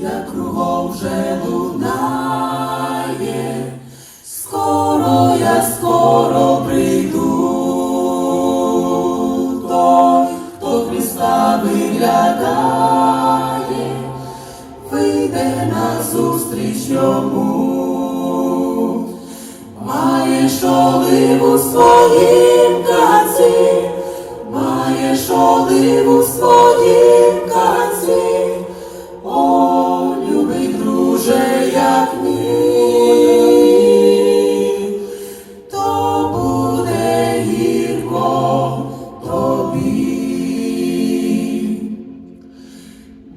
Як кругом вже лунає, скоро я скоро прийду. Той, хто Христа виглядає, вийде назустріч йому. Маєш оливу своїм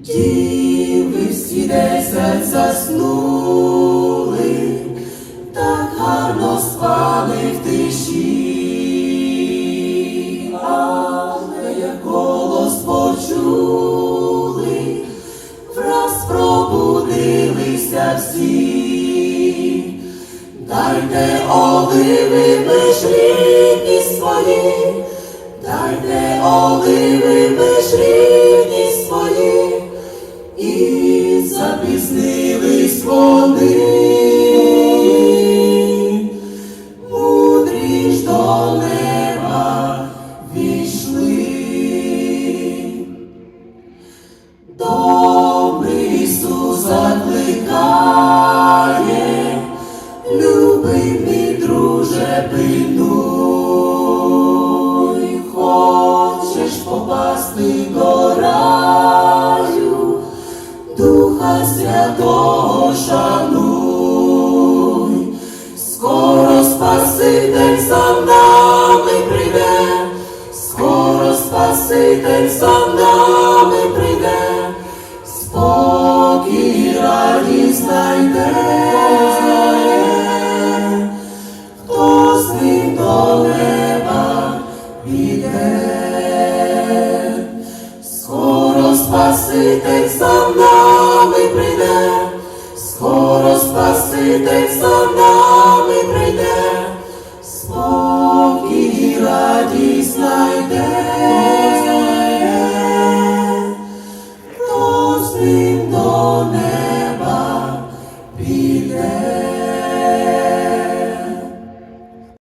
Діви всі десять заснули, так гарно спали в тиші, але як голос почули, враз пробудилися всі. Дайте оливи рідні свої, Добрий Ісус закликає, любий мій друже, пильнуй, хочеш попасти до раю, Духа Святого шануй, скоро Спаситель за нами прийде, скоро Спаситель за нами Спаситель за нами прийде, скоро Спаситель за нами прийде, спокій і радість знайде.